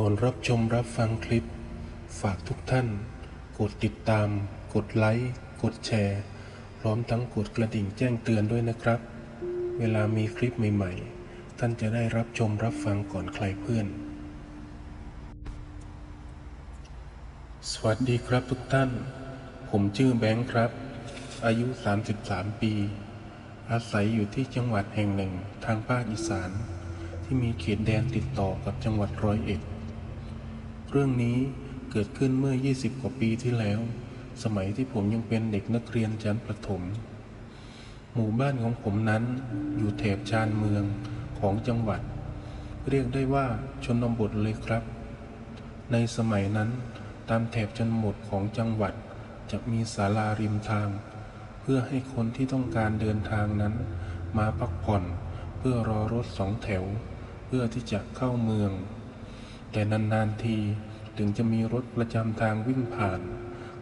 ก่อนรับชมรับฟังคลิป ฝากทุกท่าน กดติดตาม กดไลค์ กดแชร์ พร้อมทั้งกดกระดิ่งแจ้งเตือนด้วยนะครับ เวลามีคลิปใหม่ๆ ท่านจะได้รับชมรับฟังก่อนใครเพื่อน สวัสดีครับทุกท่าน ผมชื่อแบงค์ครับ อายุ 33 ปี อาศัยอยู่ที่จังหวัดแห่งหนึ่งทางภาคอีสานที่มีเขตแดนติดต่อกับจังหวัดร้อยเอ็ด เรื่องนี้เกิดขึ้นเมื่อ 20 กว่าปีที่แล้ว สมัยที่ผมยังเป็นเด็กนักเรียนชั้นประถม หมู่บ้านของผมนั้นอยู่แถบชานเมืองของจังหวัด เรียกได้ว่าชนบทเลยครับ ในสมัยนั้นตามแถบชนบทของจังหวัดจะมีศาลาริมทาง เพื่อให้คนที่ต้องการเดินทางนั้น มาพักผ่อนเพื่อรอรถสองแถว เพื่อที่จะเข้าเมือง แต่นานๆที ถึงจะมีรถประจำทางวิ่งผ่าน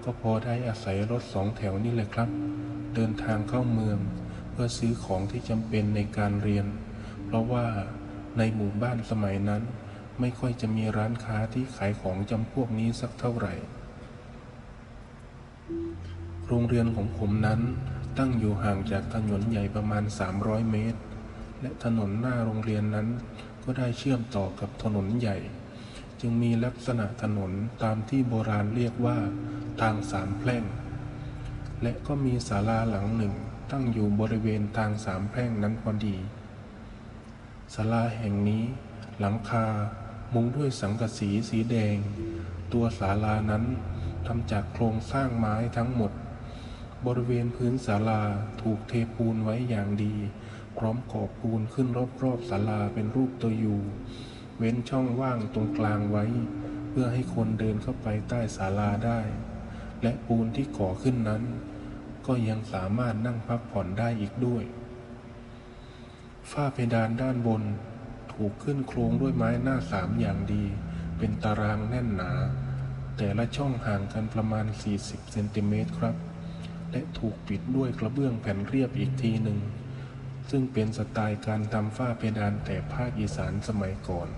ก็พอได้อาศัยรถสองแถวนี่แหละครับ เดินทางเข้าเมือง เพื่อซื้อของที่จำเป็นในการเรียน เพราะว่าในหมู่บ้านสมัยนั้น ไม่ค่อยจะมีร้านค้าที่ขายของจำพวกนี้สักเท่าไหร่ โรงเรียนของผมนั้นตั้งอยู่ห่างจากถนนใหญ่ประมาณ 300 เมตร และถนนหน้าโรงเรียนนั้นก็ได้เชื่อมต่อกับถนนใหญ่ จึงมีลักษณะถนนตามที่โบราณเรียกว่า ทางสามแพร่ง และก็มีศาลาหลังหนึ่งตั้งอยู่บริเวณทางสามแพร่งนั้นพอดีศาลาแห่งนี้หลังคามุงด้วยสังกะสีสีแดง ตัวศาลานั้นทำจากโครงสร้างไม้ทั้งหมด บริเวณพื้นศาลาถูกเทปูนไว้อย่างดี พร้อมก่อปูนขึ้นรอบๆศาลาเป็นรูปตัวยู เว้นช่องว่างตรงกลางไว้ เพื่อให้คนเดินเข้าไปใต้ศาลาได้ และปูนที่ก่อขึ้นนั้น ก็ยังสามารถนั่งพักผ่อนได้อีกด้วย ฝ้าเพดานด้านบน ถูกขึ้นโครงด้วยไม้หน้าสามอย่างดี เป็นตารางแน่นหนา แต่ละช่องห่างกันประมาณ 40เซนติเมตรครับ และถูกปิดด้วยกระเบื้องแผ่นเรียบอีกทีหนึ่งซึ่งเป็นสไตล์การทำฝ้าเพดานแต่ภาคอีสานสมัยก่อน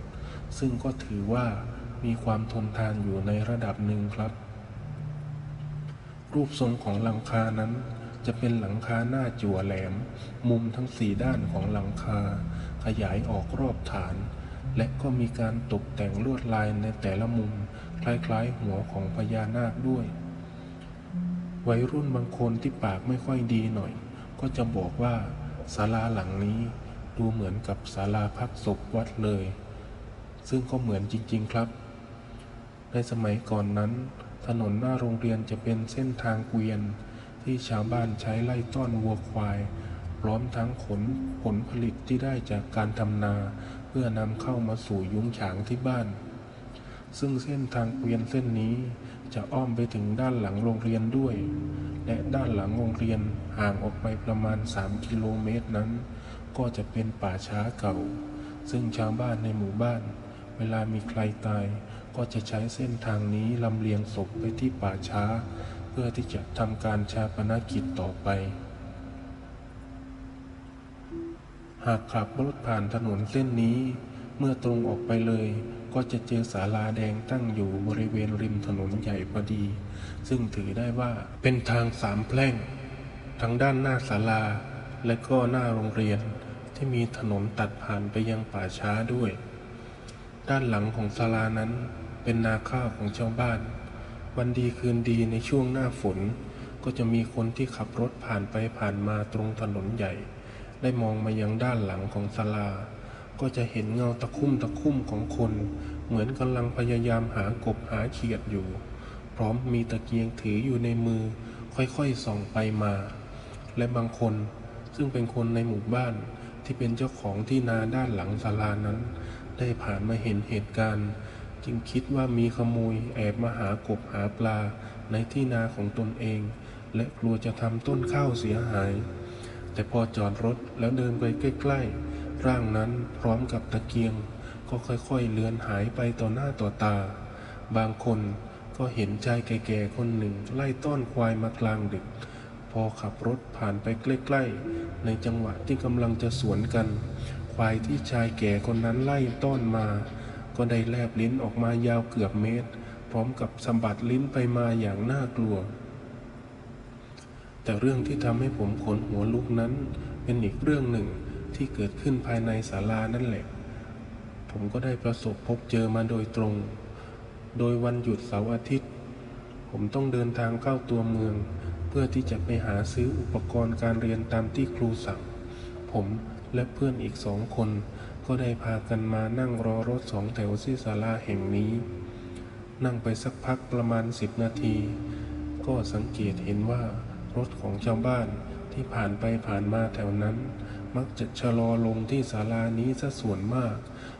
ซึ่งก็ถือว่ามีความทนทานอยู่ในระดับหนึ่งครับ รูปทรงของหลังคานั้น จะเป็นหลังคาหน้าจั่วแหลม มุมทั้งสี่ด้านของหลังคา ขยายออกรอบฐาน และก็มีการตกแต่งลวดลายในแต่ละมุม คล้ายๆ หัวของพญานาคด้วย วัยรุ่นบางคนที่ปากไม่ค่อยดีหน่อย ก็จะบอกว่าศาลาหลังนี้ดูเหมือนกับศาลาพักศพวัดเลย ซึ่งก็เหมือนจริง ๆ ครับ ในสมัยก่อนนั้น ถนนหน้าโรงเรียนจะเป็นเส้นทางเกวียน ที่ชาวบ้านใช้ไล่ต้อนวัวควาย พร้อมทั้งขนผลผลิตที่ได้จากการทำนา เพื่อนำเข้ามาสู่ยุ้งฉางที่บ้าน ซึ่งเส้นทางเกวียนเส้นนี้จะอ้อมไปถึงด้านหลังโรงเรียนด้วย และด้านหลังโรงเรียนห่างออกไปประมาณ 3 กิโลเมตรนั้น ก็จะเป็นป่าช้าเก่า ซึ่งชาวบ้านในหมู่บ้าน เวลามีใครตาย ก็จะใช้เส้นทางนี้ลำเลียงศพไปที่ป่าช้า เพื่อที่จะทำการชาปนกิจต่อไป หากขับรถผ่านถนนเส้นนี้ เมื่อตรงออกไปเลย ก็จะเจอศาลาแดงตั้งอยู่บริเวณริมถนนใหญ่พอดี ซึ่งถือได้ว่าเป็นทางสามแพร่ง ทั้งด้านหน้าศาลาและก็หน้าโรงเรียนที่มีถนนตัดผ่านไปยังป่าช้าด้วย ด้านหลังของศาลานั้นเป็นนาข้าวของชาวบ้าน วันดีคืนดีในช่วงหน้าฝน ก็จะมีคนที่ขับรถผ่านไปผ่านมาตรงถนนใหญ่ ได้มองมายังด้านหลังของศาลา ก็จะเห็นเงาตะคุ่มตะคุ่มของคน เหมือนกำลังพยายามหากบหาเขียดอยู่ พร้อมมีตะเกียงถืออยู่ในมือ ค่อยๆส่องไปมา และบางคนซึ่งเป็นคนในหมู่บ้านที่เป็นเจ้าของที่นาด้านหลังศาลานั้น ได้ผ่านมาเห็นเหตุการณ์ จึงคิดว่ามีขโมยแอบมาหากบหาปลาในที่นาของตนเอง และกลัวจะทำต้นข้าวเสียหาย แต่พอจอดรถแล้วเดินไปใกล้ๆ ร่างนั้นพร้อมกับตะเกียง ก็ค่อยๆเลือนหายไปต่อหน้าต่อตา บางคนก็เห็นชายแก่ๆคนหนึ่งไล่ต้อนควายมากลางดึก พอขับรถผ่านไปใกล้ๆ ในจังหวะที่กำลังจะสวนกัน ควายที่ชายแก่คนนั้นไล่ต้อนมา ก็ได้แลบลิ้นออกมายาวเกือบเมตร พร้อมกับสะบัดลิ้นไปมาอย่างน่ากลัว แต่เรื่องที่ทำให้ผมขนหัวลุกนั้น เป็นอีกเรื่องหนึ่งที่เกิดขึ้นภายในศาลานั่นแหละ ผมก็ได้ประสบพบเจอมาโดยตรง โดยวันหยุดเสาร์อาทิตย์ ผมต้องเดินทางเข้าตัวเมือง เพื่อที่จะไปหาซื้ออุปกรณ์การเรียนตามที่ครูสั่ง ผม และเพื่อนอีกสองคน ก็ได้พากันมานั่งรอรถสองแถวที่ศาลาแห่งนี้ นั่งไปสักพักประมาณสิบนาที ก็สังเกตเห็นว่ารถของชาวบ้านที่ผ่านไปผ่านมาแถวนั้น มักจะชะลอลงที่ศาลานี้ซะส่วนมาก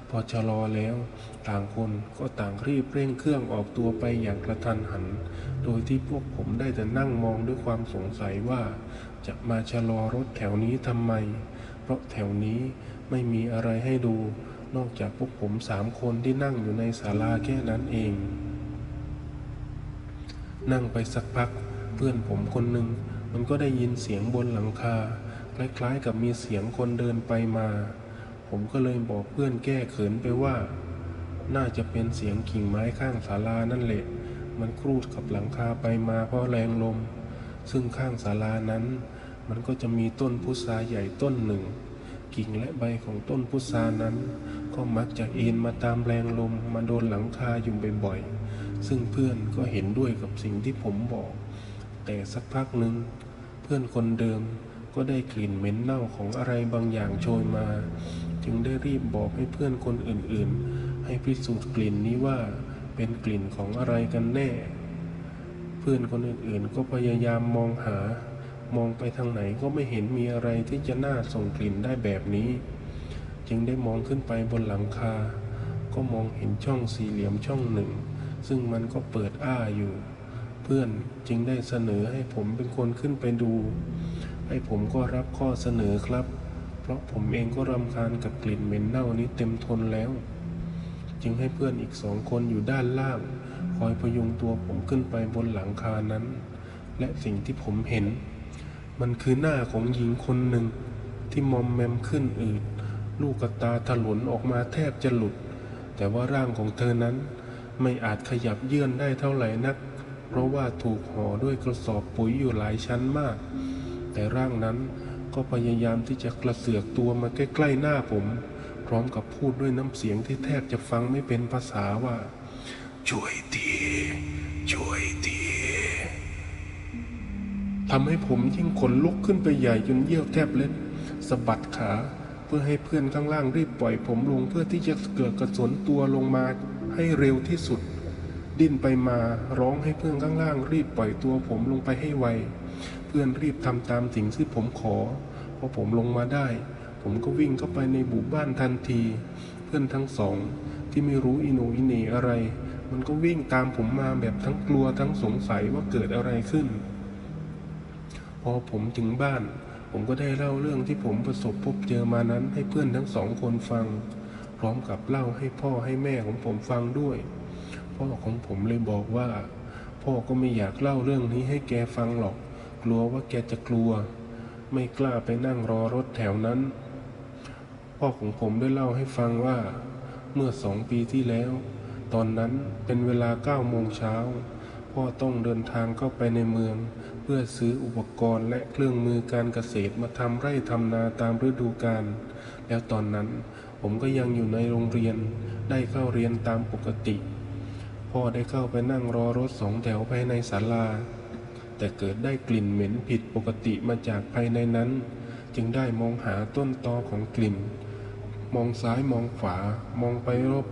พอชะลอแล้ว ต่างคนก็ต่างรีบเร่งเครื่องออกตัวไปอย่างกระทันหัน โดยที่พวกผมได้แต่นั่งมองด้วยความสงสัยว่า จะมาชะลอรถแถวนี้ทำไม เพราะแถวนี้ไม่มีอะไรให้ดู นอกจากพวกผมสามคนที่นั่งอยู่ในศาลาแค่นั้นเอง นั่งไปสักพัก เพื่อนผมคนหนึ่งมันก็ได้ยินเสียงบนหลังคา คล้ายๆกับมีเสียงคนเดินไปมา ผมก็เลยบอกเพื่อนแก้เขินไปว่า น่าจะเป็นเสียงกิ่งไม้ข้างศาลานั่นแหละมันครูดกับหลังคาไปมาเพราะแรงลม ซึ่งข้างศาลานั้น มันก็จะมีต้นพุทราใหญ่ต้นหนึ่ง กิ่งและใบของต้นพุทรานั้น ก็มักจะเอ็นมาตามแรงลมมาโดนหลังคาอยู่บ่อยๆ ซึ่งเพื่อนก็เห็นด้วยกับสิ่งที่ผมบอก แต่สักพักหนึ่งเพื่อนคนเดิมก็ได้กลิ่นเหม็นเน่าของอะไรบางอย่างโชยมา จึงได้รีบบอกให้เพื่อนคนอื่นๆ ให้พิสูจน์กลิ่นนี้ว่าเป็นกลิ่นของอะไรกันแน่ เพื่อนคนอื่นๆ ก็พยายามมองหา มองไปทางไหนก็ไม่เห็นมีอะไรที่จะน่าส่งกลิ่นได้แบบนี้ จึงได้มองขึ้นไปบนหลังคา ก็มองเห็นช่องสี่เหลี่ยมช่องหนึ่ง ซึ่งมันก็เปิดอ้าอยู่ เพื่อนจึงได้เสนอให้ผมเป็นคนขึ้นไปดู ให้ผมก็รับข้อเสนอครับ เพราะผมเองก็รำคาญกับกลิ่นเหม็นเน่านี้เต็มทนแล้ว จึงให้เพื่อนอีกสองคนอยู่ด้านล่าง คอยพยุงตัวผมขึ้นไปบนหลังคานั้น และสิ่งที่ผมเห็น มันคือหน้าของหญิงคนหนึ่ง ที่มอมแมมขึ้นอืดลูกกระตาถลนออกมาแทบจะหลุด แต่ว่าร่างของเธอนั้นไม่อาจขยับเยื่อนได้เท่าไหร่นัก เพราะว่าถูกห่อด้วยกระสอบปุ๋ยอยู่หลายชั้นมาก แต่ร่างนั้นก็พยายามที่จะกระเสือกตัวมาใกล้ๆหน้าผม พร้อมกับพูดด้วยน้ำเสียงที่แทบจะฟังไม่เป็นภาษาว่า ช่วยที ทำให้ผมยิ่งขนลุกขึ้นไปใหญ่จนเยี่ยวแทบเล็ดสะบัดขา เพื่อให้เพื่อนข้างล่างรีบปล่อยผมลงเพื่อที่จะเกิดกระสนตัวลงมาให้เร็วที่สุด ดิ้นไปมาร้องให้เพื่อนข้างล่างรีบปล่อยตัวผมลงไปให้ไว เพื่อนรีบทำตามสิ่งที่ผมขอพอผมลงมาได้ ผมก็วิ่งเข้าไปในบุบ้านทันที เพื่อนทั้งสอง ที่ไม่รู้อิโหนอิเนอะไร มันก็วิ่งตามผมมาแบบทั้งกลัวทั้งสงสัยว่าเกิดอะไรขึ้น อผมถึงบ้าน ผมก็ได้เล่าเรื่องที่ผมประสบพบเจอมานั้นให้เพื่อนทั้งสองคนฟัง พร้อมกับเล่าให้พ่อให้แม่ของผมฟังด้วย พ่อของผมเลยบอกว่า พ่อก็ไม่อยากเล่าเรื่องนี้ให้แกฟังหรอก กลัวว่าแกจะกลัว ไม่กล้าไปนั่งรอรถแถวนั้น พ่อของผมได้เล่าให้ฟังว่า เมื่อสองปีที่แล้ว ตอนนั้นเป็นเวลาเก้าโมงเช้าพ่อต้องเดินทางเข้าไปในเมือง พื่อซื้ออุปกรณ์และเครื่องมือการเกษตรมาทำไร่ทำนาตามฤดูกาล แล้วตอนนั้นผมก็ยังอยู่ในโรงเรียน ได้เข้าเรียนตามปกติ พ่อได้เข้าไปนั่งรอรถสองแถวภายในศาลา แต่เกิดได้กลิ่นเหม็นผิดปกติมาจากภายในนั้น จึงได้มองหาต้นตอของกลิ่น มองซ้ายมองขวามองไป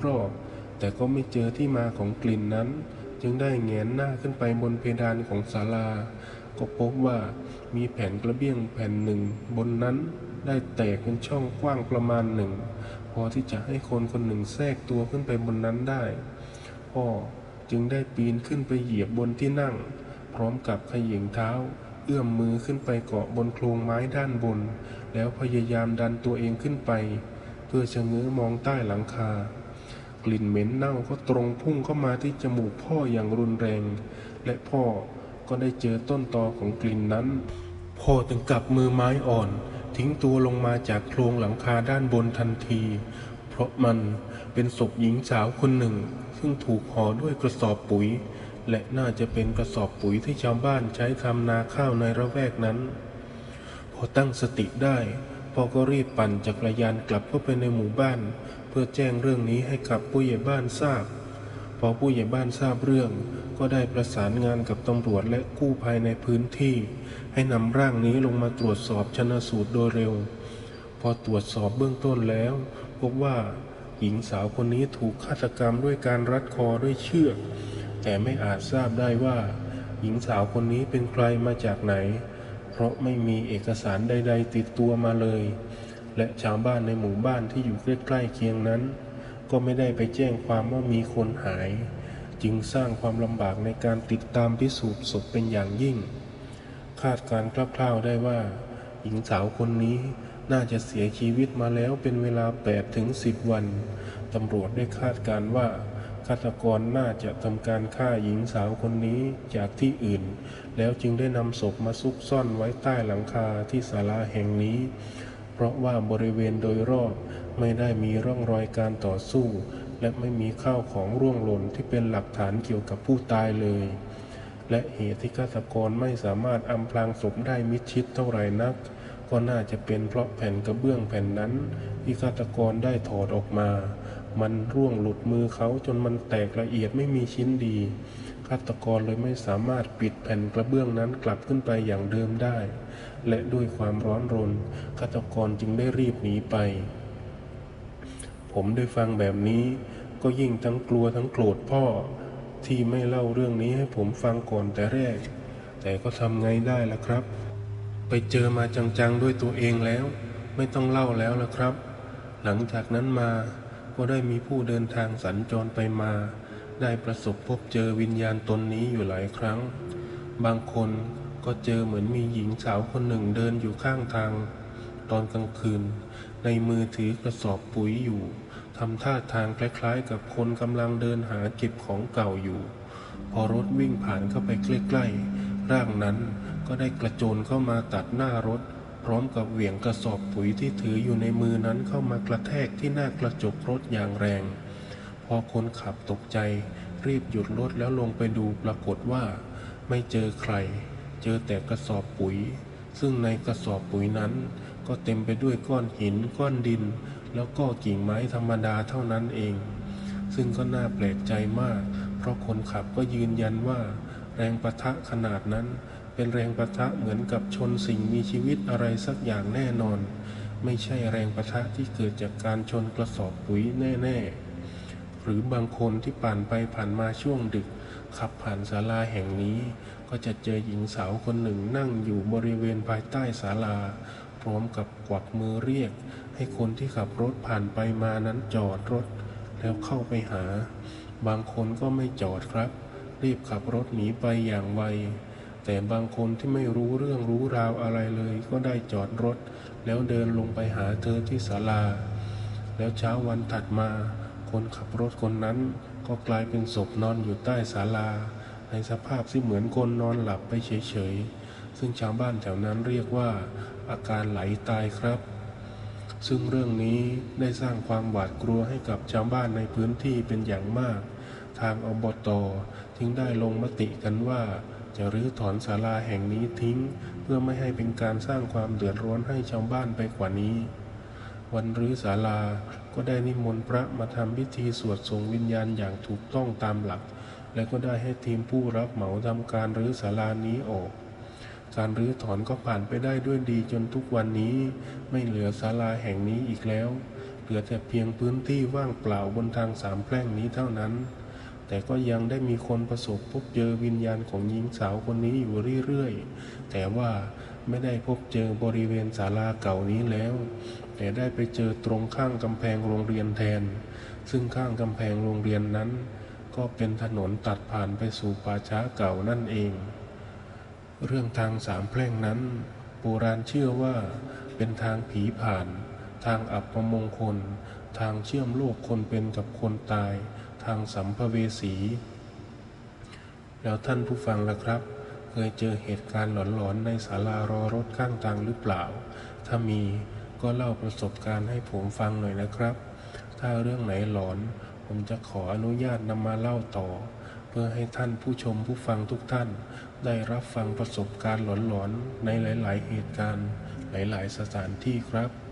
รอบๆ แต่ก็ไม่เจอที่มาของกลิ่นนั้น จึงได้แงนหน้าขึ้นไปบนเพดานของศาลา ก็พบว่ามีแผ่นกระเบี้ยงแผ่นหนึ่งบนนั้นได้แตกเป็นช่องกว้างประมาณหนึ่ง พอที่จะให้คนคนหนึ่งแทรกตัวขึ้นไปบนนั้นได้ พ่อจึงได้ปีนขึ้นไปเหยียบบนที่นั่ง พร้อมกับขยิงเท้า เอื้อมมือขึ้นไปเกาะบนโครงไม้ด้านบน แล้วพยายามดันตัวเองขึ้นไป เพื่อชะเง้อมองใต้หลังคา กลิ่นเหม็นเน่าก็ตรงพุ่งเข้ามาที่จมูกพ่ออย่างรุนแรง และพ่อ ก็ได้เจอต้นตอของกลิ่นนั้น พ่อถึงกับมือไม้อ่อน ทิ้งตัวลงมาจากโครงหลังคาด้านบนทันที เพราะมันเป็นศพหญิงสาวคนหนึ่ง ซึ่งถูกห่อด้วยกระสอบปุ๋ย และน่าจะเป็นกระสอบปุ๋ยที่ชาวบ้านใช้ทำนาข้าวในระแวกนั้น พอตั้งสติได้พ่อก็รีบปั่นจักรยานกลับเข้าไปในหมู่บ้าน เพื่อแจ้งเรื่องนี้ให้กับผู้ใหญ่บ้านทราบ อผู้ใหญ่บ้านทราบเรื่อง ก็ได้ประสานงานกับตำรวจและกู้ภัยในพื้นที่ ให้นำร่างนี้ลงมาตรวจสอบชนะสูตรโดยเร็ว พอตรวจสอบเบื้องต้นแล้ว พบว่าหญิงสาวคนนี้ถูกฆาตกรรมด้วยการรัดคอด้วยเชือก แต่ไม่อาจทราบได้ว่า หญิงสาวคนนี้เป็นใครมาจากไหน เพราะไม่มีเอกสารใด ๆ ติดตัวมาเลย และชาวบ้านในหมู่บ้านที่อยู่ใกล้ๆเคียงนั้น ก็ไม่ได้ไปแจ้งความว่ามีคนหาย จึงสร้างความลำบากในการติดตามพิสูจน์ศพเป็นอย่างยิ่ง คาดการณ์คร่าวๆได้ว่า หญิงสาวคนนี้น่าจะเสียชีวิตมาแล้วเป็นเวลา8ถึง10 วัน ตำรวจได้คาดการณ์ว่าฆาตกรน่าจะทำการฆ่าหญิงสาวคนนี้จากที่อื่น แล้วจึงได้นำศพมาซุกซ่อนไว้ใต้หลังคาที่ศาลาแห่งนี้ เพราะว่าบริเวณโดยรอบ ไม่ได้มีร่องรอยการต่อสู้ และไม่มีข้าวของร่วงหล่นที่เป็นหลักฐานเกี่ยวกับผู้ตายเลย และเหตุที่ฆาตกรไม่สามารถอำพรางศพได้มิดชิดเท่าไหร่นัก ก็น่าจะเป็นเพราะแผ่นกระเบื้องแผ่นนั้น ที่ฆาตกรได้ถอดออกมา มันร่วงหลุดมือเขาจนมันแตกละเอียดไม่มีชิ้นดีฆาตกรเลยไม่สามารถปิดแผ่นกระเบื้องนั้นกลับขึ้นไปอย่างเดิมได้ และด้วยความร้อนรนฆาตกรจึงได้รีบหนีไป ผมได้ฟังแบบนี้ ก็ยิ่งทั้งกลัวทั้งโกรธพ่อ ที่ไม่เล่าเรื่องนี้ให้ผมฟังก่อนแต่แรก แต่ก็ทำไงได้ล่ะครับ ไปเจอมาจังๆด้วยตัวเองแล้ว ไม่ต้องเล่าแล้วล่ะครับ หลังจากนั้นมาก็ได้มีผู้เดินทางสัญจรไปมา ได้ประสบพบเจอวิญญาณตนนี้อยู่หลายครั้ง บางคนก็เจอเหมือนมีหญิงสาวคนหนึ่งเดินอยู่ข้างทาง ตอนกลางคืน ในมือถือกระสอบปุ๋ยอยู่ ทำท่าทางคล้ายๆ กับคนกำลังเดินหาเก็บของเก่าอยู่ พอรถวิ่งผ่านเข้าไปใกล้ๆ ร่างนั้นก็ได้กระโจนเข้ามาตัดหน้ารถ พร้อมกับเหวี่ยงกระสอบปุ๋ยที่ถืออยู่ในมือนั้นเข้ามากระแทกที่หน้ากระจกรถอย่างแรง พอคนขับตกใจ รีบหยุดรถแล้วลงไปดูปรากฏว่า ไม่เจอใคร เจอแต่กระสอบปุ๋ย ซึ่งในกระสอบปุ๋ยนั้น ก็เต็มไปด้วยก้อนหินก้อนดิน แล้วก็กิ่งไม้ธรรมดาเท่านั้นเอง ซึ่งก็น่าแปลกใจมาก เพราะคนขับก็ยืนยันว่า แรงประทะขนาดนั้น เป็นแรงประทะเหมือนกับชนสิ่งมีชีวิตอะไรสักอย่างแน่นอน ไม่ใช่แรงประทะที่เกิดจากการชนกระสอบปุ๋ยแน่ๆ หรือบางคนที่ผ่านไปผ่านมาช่วงดึก ขับผ่านศาลาแห่งนี้ ก็จะเจอหญิงสาวคนหนึ่งนั่งอยู่บริเวณภายใต้ศาลา พร้อมกับ กวักมือเรียก ให้คนที่ขับรถผ่านไปมานั้นจอดรถ แล้วเข้าไปหา บางคนก็ไม่จอดครับ รีบขับรถหนีไปอย่างไว แต่บางคนที่ไม่รู้เรื่องรู้ราวอะไรเลย ก็ได้จอดรถ แล้วเดินลงไปหาเธอที่ศาลา แล้วเช้าวันถัดมา คนขับรถคนนั้นก็กลายเป็นศพนอนอยู่ใต้ศาลา ในสภาพที่เหมือนคนนอนหลับไปเฉยๆ ซึ่งชาวบ้านแถวนั้นเรียกว่า อาการไหลตายครับ ซึ่งเรื่องนี้ได้สร้างความหวาดกลัวให้กับชาวบ้านในพื้นที่เป็นอย่างมาก ทางอบตจึงได้ลงมติกันว่า จะรื้อถอนศาลาแห่งนี้ทิ้ง เพื่อไม่ให้เป็นการสร้างความเดือดร้อนให้ชาวบ้านไปกว่านี้วันรื้อศาลา ก็ได้นิมนต์พระมาทำพิธีสวดส่งวิญญาณอย่างถูกต้องตามหลัก และก็ได้ให้ทีมผู้รับเหมาทำการรื้อศาลานี้ออก การรื้อถอนก็ผ่านไปได้ด้วยดีจนทุกวันนี้ ไม่เหลือศาลาแห่งนี้อีกแล้ว เหลือแต่เพียงพื้นที่ว่างเปล่าบนทางสามแพร่งนี้เท่านั้น แต่ก็ยังได้มีคนประสบพบเจอวิญญาณของหญิงสาวคนนี้อยู่เรื่อยๆ แต่ว่าไม่ได้พบเจอบริเวณศาลาเก่านี้แล้ว แต่ได้ไปเจอตรงข้างกำแพงโรงเรียนแทน ซึ่งข้างกำแพงโรงเรียนนั้น ก็เป็นถนนตัดผ่านไปสู่ป่าช้าเก่านั่นเอง เรื่องทางสามแพร่งนั้นโบราณเชื่อว่าเป็นทางผีผ่าน ทางอับประมงคล ทางเชื่อมโลกคนเป็นกับคนตาย ทางสัมภเวสี แล้วท่านผู้ฟังล่ะครับ เคยเจอเหตุการณ์หลอนๆในศาลารอรถข้างทางหรือเปล่า ถ้ามีก็เล่าประสบการณ์ให้ผมฟังหน่อยนะครับ ถ้าเรื่องไหนหลอน ผมจะขออนุญาตนำมาเล่าต่อ พื่อให้ท่านผู้ชมผู้ฟังทุกท่าน ได้รับฟังประสบการณ์หลอนๆ ในหลาย ๆ เหตุการณ์ หลาย ๆ สถานที่ครับ